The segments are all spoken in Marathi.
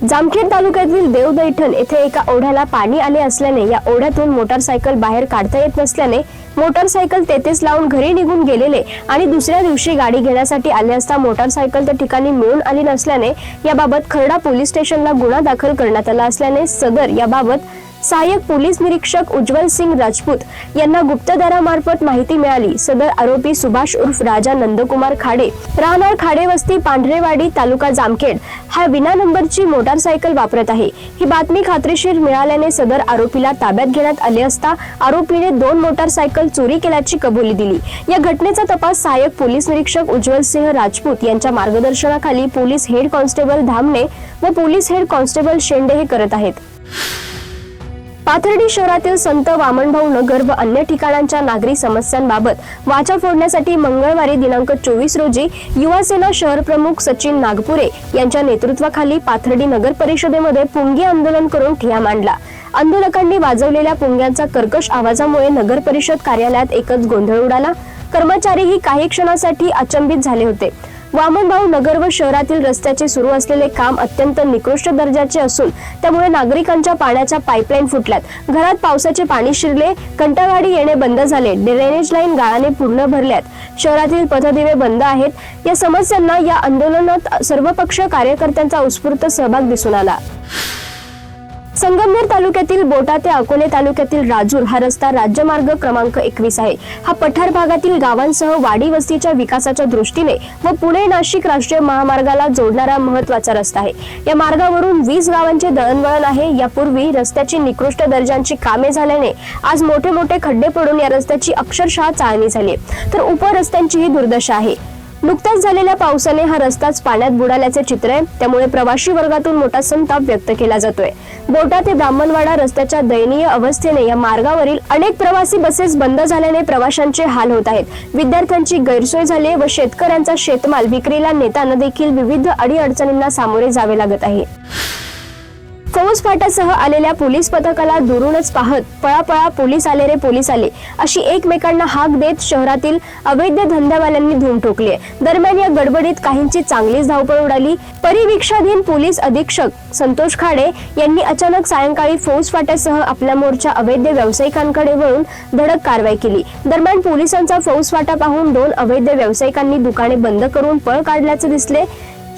जामखेड तालुक्यातील देवदैठण येथे एका ओढ्याला पाणी आले असल्याने या ओढ्यातून मोटारसायकल बाहेर काढता येत नसल्याने मोटारसायकल तेथेच लावून घरी निघून गेलेले आणि दुसऱ्या दिवशी गाडी घेण्यासाठी आले असता मोटारसायकल त्या ठिकाणी मिळून आली नसल्याने याबाबत खर्डा पोलीस स्टेशनला गुन्हा दाखल करण्यात आला असल्याने सदर याबाबत सहाय्यक पोलीस निरीक्षक उज्ज्वल सिंग राजपूत यांना गुप्तदारामार्फत माहिती मिळाली. सदर आरोपी सुभाष उर्फ राजा नंदकुमार खाडे राहणार खाडे वस्ती पांढरेवाडी तालुका जामखेड हा विना नंबरची मोटारसायकल वापरत आहे. ही बातमी खात्रीशीर मिळाल्याने सदर आरोपीला ताब्यात घेण्यात आले असता आरोपीने दोन मोटारसायकल चोरी केल्याची कबुली दिली. या घटनेचा तपास सहाय्यक पोलीस निरीक्षक उज्ज्वल सिंह राजपूत यांच्या मार्गदर्शनाखाली पोलीस हेड कॉन्स्टेबल धामणे व पोलीस हेड कॉन्स्टेबल शेंडे हे करत आहेत. पाथर्डी शहरातील संत वामनभाऊ नगर व अन्य ठिकाणांच्या नागरी समस्यांबाबत वाचा फोडण्यासाठी मंगळवारी दिनांक चोवीस रोजी युवासेना शहर प्रमुख सचिन नागपुरे यांच्या नेतृत्वाखाली पाथर्डी नगर परिषदेमध्ये पुंगी आंदोलन करून ठिया मांडला. आंदोलकांनी वाजवलेल्या पुंग्यांचा कर्कश आवाजामुळे नगर परिषद कार्यालयात एकच गोंधळ उडाला. कर्मचारीही काही क्षणासाठी अचंबित झाले होते. वामनभाऊ नगर व शहरातील रस्त्याचे सुरू असलेले काम अत्यंत निकृष्ट दर्जाचे असून त्यामुळे नागरिकांच्या पाण्याच्या पाईपलाईन फुटल्यात. घरात पावसाचे पाणी शिरले कंटावाडी येणे बंद झाले ड्रेनेज लाईन गाळाने पूर्ण भरल्यात. शहरातील पथदिवे बंद आहेत. या समस्यांना या आंदोलनात सर्वपक्षीय कार्यकर्त्यांचा उत्स्फूर्त सहभाग दिसून आला. संगमनेर तालुक्यातील बोटा ते अकोले तालुक्यातील राजूर हा रस्ता राज्यमार्ग क्रमांक एकवीस आहे. हा पठार भागातील गावांसह वाडी वस्तीच्या विकासाच्या दृष्टीने व पुणे नाशिक राष्ट्रीय महामार्गाला जोडणारा महत्त्वाचा रस्ता आहे. या मार्गावरून वीस गावांचे दळणवळण आहे. यापूर्वी रस्त्याची निकृष्ट दर्जांची कामे झाल्याने आज मोठे मोठे खड्डे पडून या रस्त्याची अक्षरशः चाळणी झाली तर उपरस्त्यांचीही दुर्दशा आहे. नुकत्याच झालेल्या पावसाने हा रस्ताच पाण्यात बुडाल्याचे चित्र आहे. त्यामुळे प्रवासी वर्गातून मोठा संताप व्यक्त केला जातोय. बोटा ते ब्राह्मणवाडा रस्त्याच्या दयनीय अवस्थेने या मार्गावरील अनेक प्रवासी बसेस बंद झाल्याने प्रवाशांचे हाल होत आहेत. विद्यार्थ्यांची गैरसोय झाली व शेतकऱ्यांचा शेतमाल विक्रीला नेताना देखील विविध अडीअडचणींना सामोरे जावे लागत आहे. फौज फाटासह आलेल्या पोलीस पथकाला दुरूनच पाहत पळापळा पोलीस आले रे पोलीस आले. अशी एकमेकांना हाक देत शहरातील अवैध धंद्यावाल्यांनी धूम ठोकली दरम्यान या गडबडीत काहींची चांगलीच धावपळ उडाली. परिवीक्षाधीन पोलीस अधीक्षक संतोष खाडे यांनी अचानक सायंकाळी फौज फाट्यासह आपल्या मोर्चा अवैध व्यावसायिकांकडे वळून धडक कारवाई केली. दरम्यान पोलिसांचा फौज फाटा पाहून दोन अवैध व्यावसायिकांनी दुकाने बंद करून पळ काढल्याचे दिसले.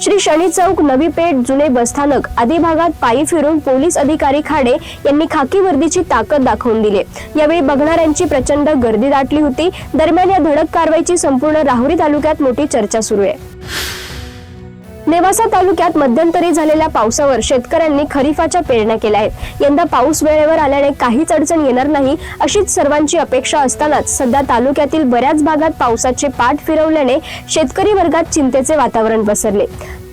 श्री शनी चौक नवी पेठ जुने बसस्थानक आदी भागात पायी फिरून पोलीस अधिकारी खाडे यांनी खाकी वर्दीची ताकद दाखवून दिली. यावेळी बघणाऱ्यांची प्रचंड गर्दी दाटली होती. दरम्यान या धडक कारवाईची संपूर्ण राहुरी तालुक्यात मोठी चर्चा सुरू आहे. नेवासा तालुक्यात मध्यंतरी झालेल्या पावसावर शेतकऱ्यांनी खरीपाच्या पेरण्या केल्या आहेत. यंदा पाऊस वेळेवर आल्याने काहीच अडचण येणार नाही अशीच सर्वांची अपेक्षा असतानाच सध्या तालुक्यातील बऱ्याच भागात पावसाचे पाठ फिरवल्याने शेतकरी वर्गात चिंतेचे वातावरण पसरले.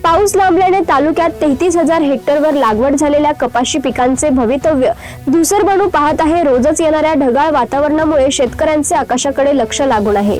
पाऊस लांबल्याने तालुक्यात तेहतीस हजार हेक्टरवर लागवड झालेल्या कपाशी पिकांचे भवितव्य धुसर बनू पाहत आहे. रोजच येणाऱ्या ढगाळ वातावरणामुळे शेतकऱ्यांचे आकाशाकडे लक्ष लागून आहे.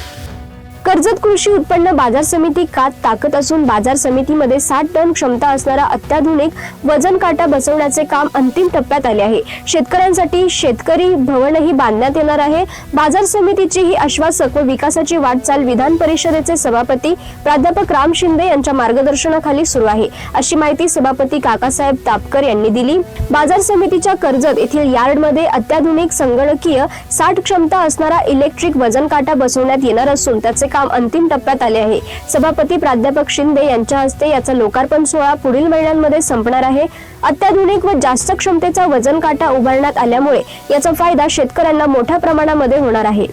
कर्जत कृषी उत्पन्न बाजार समिती कात ताकद असून बाजार समितीमध्ये साठ टन क्षमता असणारा अत्याधुनिक वजन काटा बसवण्याचे काम अंतिम टप्प्यात आले आहे. शेतकऱ्यांसाठी शेतकरी भवनही बांधण्यात येणार आहे. बाजार समितीची ही आश्वासक व विकासाची वाटचाल विधान परिषदेचे सभापती प्राध्यापक राम शिंदे यांच्या मार्गदर्शनाखाली सुरू आहे. अशी माहिती सभापती काकासाहेब तापकर यांनी दिली. बाजार समितीच्या कर्जत येथील यार्डमध्ये अत्याधुनिक संगणकीय साठ क्षमता असणारा इलेक्ट्रिक वजन काटा बसवण्यात येणार असून त्याचे काम अंतिम टप्प्यात आले आहे. सभापती प्राध्यापक शिंदे यांच्या हस्ते याचा लोकार्पण सोहळा पुढील महिन्यांमध्ये संपणार आहे. अत्याधुनिक व जास्त क्षमतेचा वजन काटा उभारण्यात आल्यामुळे याचा फायदा शेतकऱ्यांना मोठ्या प्रमाणामध्ये होणार आहे.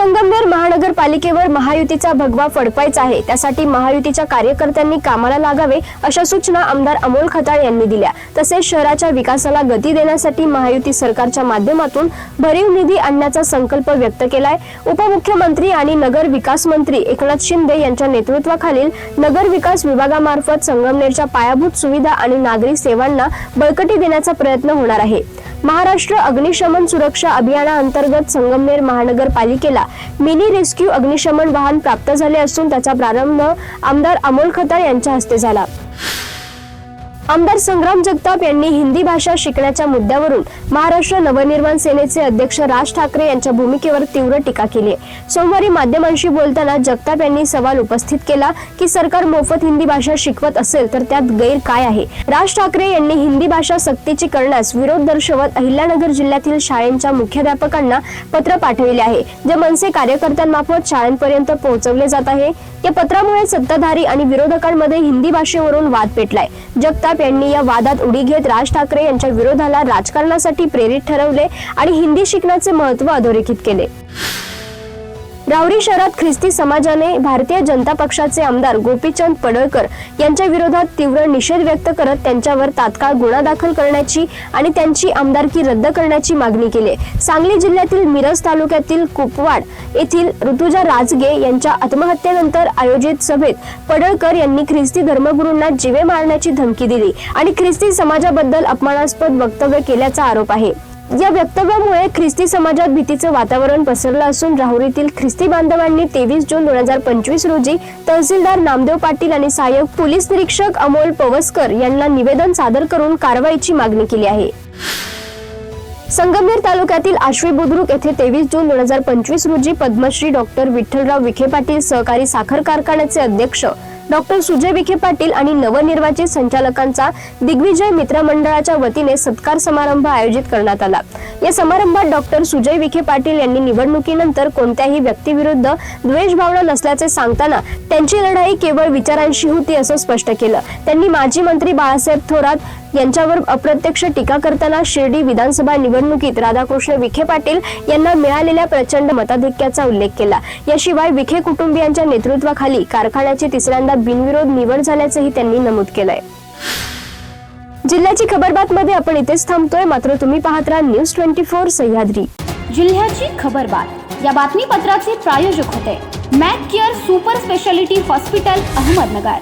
संगमनेर महानगरपालिकेवर महायुतीचा भगवा फडकवायचा आहे. त्यासाठी महायुतीच्या कार्यकर्त्यांनी कामाला लागावे अशा सूचना आमदार अमोल खताळ यांनी दिल्या. तसेच शहराच्या विकासाला गती देण्यासाठी महायुती सरकारच्या माध्यमातून भरीव निधी आणण्याचा संकल्प व्यक्त केलाय. उपमुख्यमंत्री आणि नगर विकास मंत्री एकनाथ शिंदे यांच्या नेतृत्वाखालील नगर विकास विभागामार्फत संगमनेरच्या पायाभूत सुविधा आणि नागरी सेवांना बळकटी देण्याचा प्रयत्न होणार आहे. महाराष्ट्र अग्निशमन सुरक्षा अभियानाअंतर्गत संगमनेर महानगरपालिकेला मिनी रेस्क्यू अग्निशमन वाहन प्राप्त झाले असून त्याचा प्रारंभ आमदार अमोल खताळ यांच्या हस्ते झाला. आमदार संग्राम जगताप यांनी हिंदी भाषा शिकण्याच्या मुद्द्यावरून महाराष्ट्र नवनिर्माण सेनेचे अध्यक्ष राज ठाकरे यांच्या भूमिकेवर तीव्र टीका केली आहे. सोमवारी माध्यमांशी बोलताना जगताप यांनी सवाल उपस्थित केला की सरकार मोफत हिंदी भाषा शिकवत असेल तर त्यात गैर काय आहे? राज ठाकरे यांनी हिंदी भाषा सक्तीची करण्यास विरोध दर्शवत अहिल्यानगर जिल्ह्यातील शाळेंच्या मुख्याध्यापकांना पत्र पाठविले आहे. जे मनसे कार्यकर्त्यांमार्फत शाळांपर्यंत पोहोचवले जात आहे. या पत्रामुळे सत्ताधारी आणि विरोधकांमध्ये हिंदी भाषेवरून वाद पेटलाय. जगताप यांनी या वादात उडी घेत राज ठाकरे यांच्या विरोधाला राजकारणासाठी प्रेरित ठरवले आणि हिंदी शिकण्याचे महत्त्व अधोरेखित केले. रावरी शहरात ख्रिस्ती समाजाने भारतीय जनता पक्षाचे आमदार गोपीचंद पडळकर यांच्या विरोधात तीव्र निषेध व्यक्त करत त्यांच्यावर तात्काळ गुन्हा दाखल करण्याची आणि त्यांची आमदारकी रद्द करण्याची मागणी केली. सांगली जिल्ह्यातील मिरज तालुक्यातील कुपवाड येथील ऋतुजा राजगे यांच्या आत्महत्येनंतर आयोजित सभेत पडळकर यांनी ख्रिस्ती धर्मगुरूंना जीवे मारण्याची धमकी दिली आणि ख्रिस्ती समाजाबद्दल अपमानास्पद वक्तव्य केल्याचा आरोप आहे. या वक्तव्यामुळे ख्रिस्ती समाजात भीतीचं वातावरण पसरलं असून राहुरीतील ख्रिस्ती बांधवांनी तेवीस जून दोन हजार पंचवीस रोजी तहसीलदार नामदेव पाटील आणि सहाय्यक पोलीस निरीक्षक अमोल पवसकर यांना निवेदन सादर करून कारवाईची मागणी केली आहे. संगमनेर तालुक्यातील आश्वी बुद्रुक येथे तेवीस जून दोन हजार पंचवीस रोजी पद्मश्री डॉक्टर विठ्ठलराव विखे पाटील सहकारी साखर कारखान्याचे अध्यक्ष डॉक्टर सुजय विखे पाटील आणि नवनिर्वाचित संचालकांचा दिग्विजय मित्र मंडळाच्या वतीने सत्कार समारंभ आयोजित करण्यात आला. या समारंभात डॉक्टर सुजय विखे पाटील यांनी निवडणुकीनंतर कोणत्याही व्यक्तीविरुद्ध द्वेष भावना नसल्याचे सांगताना त्यांची लढाई केवळ विचारांशी होती असं स्पष्ट केलं. त्यांनी माजी मंत्री बाळासाहेब थोरात यांच्यावर अप्रत्यक्ष टीका करताना शिर्डी विधानसभा निवडणुकीत राधाकृष्ण विखे पाटील यांना मिळालेल्या प्रचंड मताधिक्याचा उल्लेख केला. याशिवाय विखे कुटुंबियांच्या नेतृत्वाखाली कारखान्याची तिसऱ्यांदा बिनविरोध निवड झाल्याचंही त्यांनी नमूद केलंय. जिल्ह्याची खबरबात मध्ये आपण इथेच थांबतोय. मात्र तुम्ही पाहत राहा न्यूज ट्वेंटी फोर सह्याद्री. जिल्ह्याची खबरबात या बातमीपत्राचे प्रायोजक होते. Mac Care Super Speciality Hospital Ahmednagar.